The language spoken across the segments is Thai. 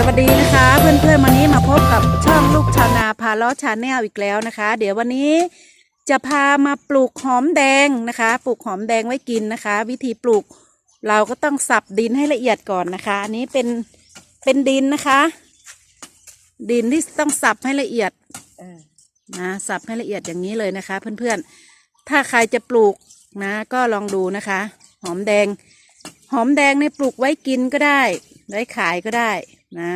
พื่อนๆวันนี้มาพบกับช่องลูกชาวนาพาล้อชาแนลอีกแล้วนะคะ เดี๋ยววันนี้จะพามาปลูกหอมแดงนะคะ ปลูกหอมแดงไว้กินนะคะ วิธีปลูกเราก็ต้องสับดินให้ละเอียดก่อนนะคะ อันนี้เป็นเป็นดินนะคะ ดินที่ต้องสับให้ละเอียดเออนะสับให้ละเอียดอย่างนี้เลยนะคะ เพื่อนๆถ้าใครจะปลูกนะ ก็ลองดูนะคะ หอมแดง หอมแดงเนี่ยปลูกไว้กินก็ได้ ไว้ขายก็ได้ นะ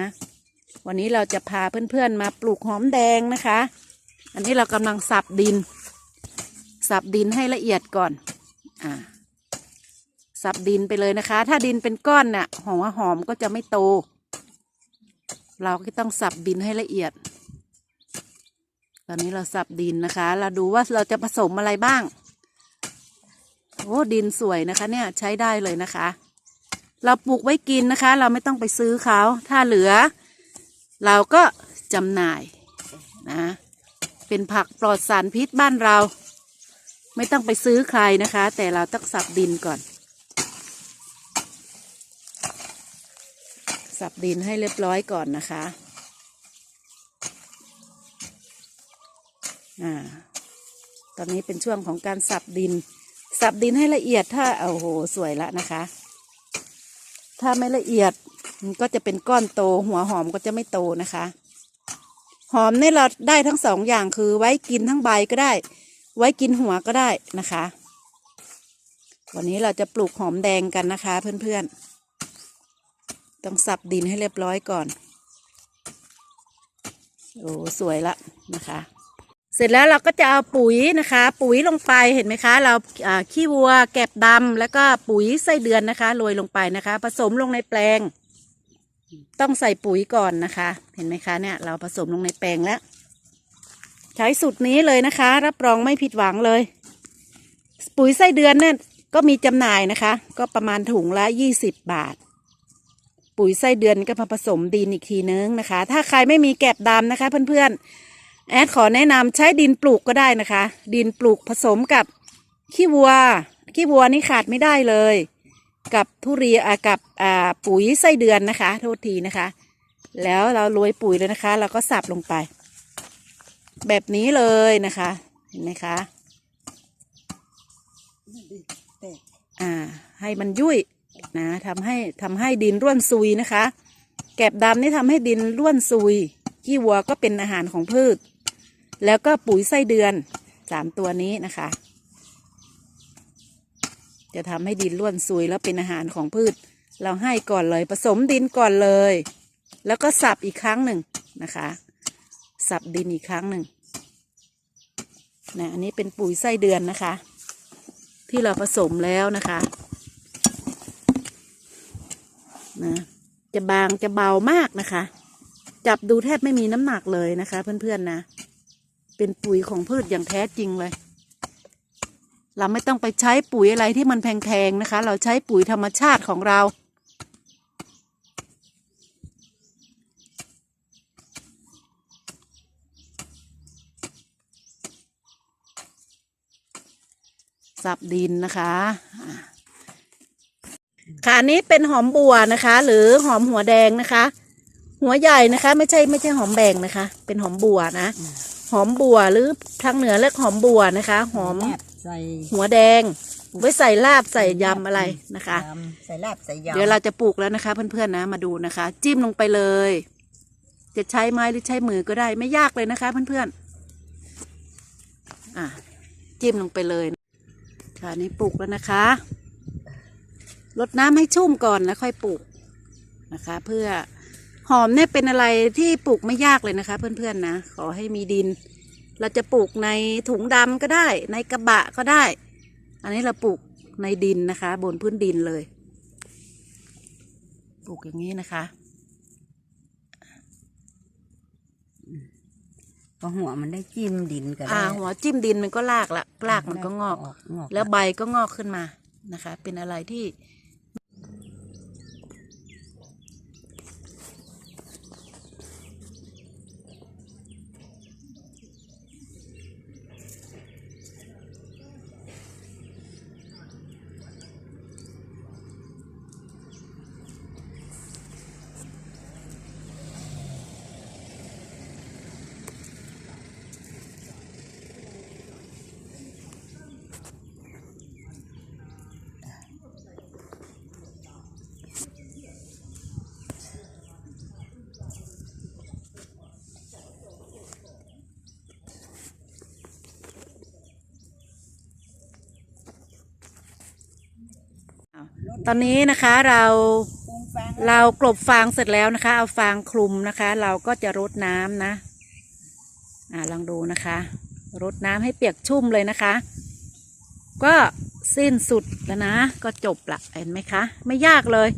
วันนี้เราจะพาเพื่อนๆมาปลูกหอมแดงนะคะ อันนี้เรากำลังสับดิน สับดินให้ละเอียดก่อน อ่า สับดินไปเลยนะคะ ถ้าดินเป็นก้อนน่ะหอมหอมก็จะไม่โต เราก็ต้องสับดินให้ละเอียด ตอนนี้เราสับดินนะคะ เราดูว่าเราจะผสมอะไรบ้างโอ้ดินสวยนะคะเนี่ยใช้ได้เลยนะคะ เราปลูกไว้กินนะคะ เราไม่ต้องไปซื้อเขาถ้าเหลือ เราก็จำหน่ายนะเป็นผักปลอดสารพิษบ้านเรา ไม่ต้องไปซื้อใครนะคะ แต่เราต้องสับดินก่อน สับดินให้เรียบร้อยก่อนนะคะอ่าตอนนี้เป็นช่วงของการสับดิน สับดินให้ละเอียดถ้าโอ้โหสวยละนะคะ ถ้าไม่ละเอียดมันก็จะเป็นก้อนโต หัวหอมก็จะไม่โตนะคะ หอมนี่เราได้ทั้งสองอย่างคือไว้กินทั้งใบก็ได้ ไว้กินหัวก็ได้นะคะ วันนี้เราจะปลูกหอมแดงกันนะคะ เพื่อนๆ ต้องสับดินให้เรียบร้อยก่อน โอ้สวยละนะคะ เสร็จแล้วเราก็จะเอาปุ๋ยนะคะ ปุ๋ยลงไปเห็นไหมคะ เราขี้วัวแกบดำแล้วก็ปุ๋ยไส้เดือนนะคะโรยลงไปนะคะ ผสมลงในแปลง ต้องใส่ปุ๋ยก่อนนะคะ เห็นไหมคะเนี่ย เราผสมลงในแปลงแล้ว ใช้สูตรนี้เลยนะคะ รับรองไม่ผิดหวังเลย ปุ๋ยไส้เดือนเนี่ยก็มีจำหน่ายนะคะ ก็ประมาณถุงละยี่สิบบาท ปุ๋ยไส้เดือนก็มาผสมดินอีกทีนึงนะคะ ถ้าใครไม่มีแกบดำนะคะ เพื่อนๆ แอดขอแนะนำใช้ดินปลูกก็ได้นะคะ ดินปลูกผสมกับขี้วัว ขี้วัวนี่ขาดไม่ได้เลย กับทุเรียนกับปุ๋ยไส้เดือนนะคะ โทษทีนะคะ แล้วเราโรยปุ๋ยเลยนะคะ เราก็สับลงไป แบบนี้เลยนะคะ เห็นไหมคะอ่า ให้มันยุ่ยนะทำให้ทำให้ดินร่วนซุยนะคะ แกบดำนี่ทำให้ดินร่วนซุยขี้วัวก็เป็นอาหารของพืช แล้วก็ปุ๋ยไส้เดือนสามตัวนี้นะคะ จะทำให้ดินร่วนซุยแล้วเป็นอาหารของพืช เราให้ก่อนเลยผสมดินก่อนเลย แล้วก็สับอีกครั้งหนึ่งนะคะ สับดินอีกครั้งหนึ่งนะอันนี้เป็นปุ๋ยไส้เดือนนะคะ ที่เราผสมแล้วนะคะนะจะบางจะเบามากนะคะ จับดูแทบไม่มีน้ำหนักเลยนะคะ เพื่อนๆนะ เป็นปุ๋ยของพืชอย่างแท้จริงเลย เราไม่ต้องไปใช้ปุ๋ยอะไรที่มันแพงๆนะคะ เราใช้ปุ๋ยธรรมชาติของเรา สับดินนะคะอ่าค่ะนนี้เป็นหอมบัวนะคะ หรือหอมหัวแดงนะคะ หัวใหญ่นะคะ ไม่ใช่ไม่ใช่หอมแบงนะคะ เป็นหอมบัวนะ หอมบัวหรือทางเหนือเรียกหอมบัวนะคะ หอมแลบใส่หัวแดง ไว้ใส่ลาบใส่ยำอะไรนะคะยำใส่ลาบใส่ยำเดี๋ยวเราจะปลูกแล้วนะคะ เพื่อนๆนะมาดูนะคะ จิ้มลงไปเลย จะใช้ไม้หรือใช้มือก็ได้ไม่ยากเลยนะคะเพื่อนๆอะจิ้มลงไปเลยค่ะนี่ปลูกแล้วนะคะรดน้ำให้ชุ่มก่อนแล้วค่อยปลูกนะคะ เพื่อ หอมเนี่ยเป็นอะไรที่ปลูกไม่ยากเลยนะคะ เพื่อนๆนะขอให้มีดิน เราจะปลูกในถุงดำก็ได้ ในกระบะก็ได้ อันนี้เราปลูกในดินนะคะ บนพื้นดินเลย ปลูกอย่างนี้นะคะก็หัวมันได้จิ้มดินกันอ่าหัวจิ้มดินมันก็ลากละรากมันก็งอกงอก แล้วใบก็งอกขึ้นมานะคะ เป็นอะไรที่ ตอนนี้นะคะเราเรากลบฟางเสร็จแล้วนะคะ เอาฟางคลุมนะคะ เราก็จะรดน้ำนะ อ่าลองดูนะคะ รดน้ำให้เปียกชุ่มเลยนะคะ ก็สิ้นสุดแล้วนะ ก็จบละเห็นไหมคะ ไม่ยากเลย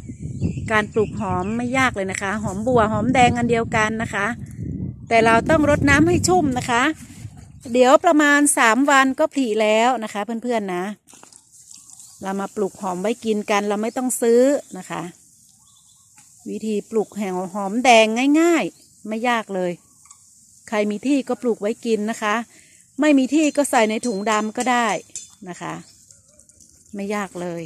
การปลูกหอมไม่ยากเลยนะคะ หอมบัวหอมแดงอันเดียวกันนะคะ แต่เราต้องรดน้ำให้ชุ่มนะคะ เดี๋ยวประมาณสามวันก็ผลิแล้วนะคะ เพื่อนๆนะ เรามาปลูกหอมไว้กินกันเราไม่ต้องซื้อนะคะ วิธีปลูกแห่งหอมแดงง่าย ๆ ไม่ยากเลย ใครมีที่ก็ปลูกไว้กินนะคะ ไม่มีที่ก็ใส่ในถุงดำก็ได้นะคะ ไม่ยากเลย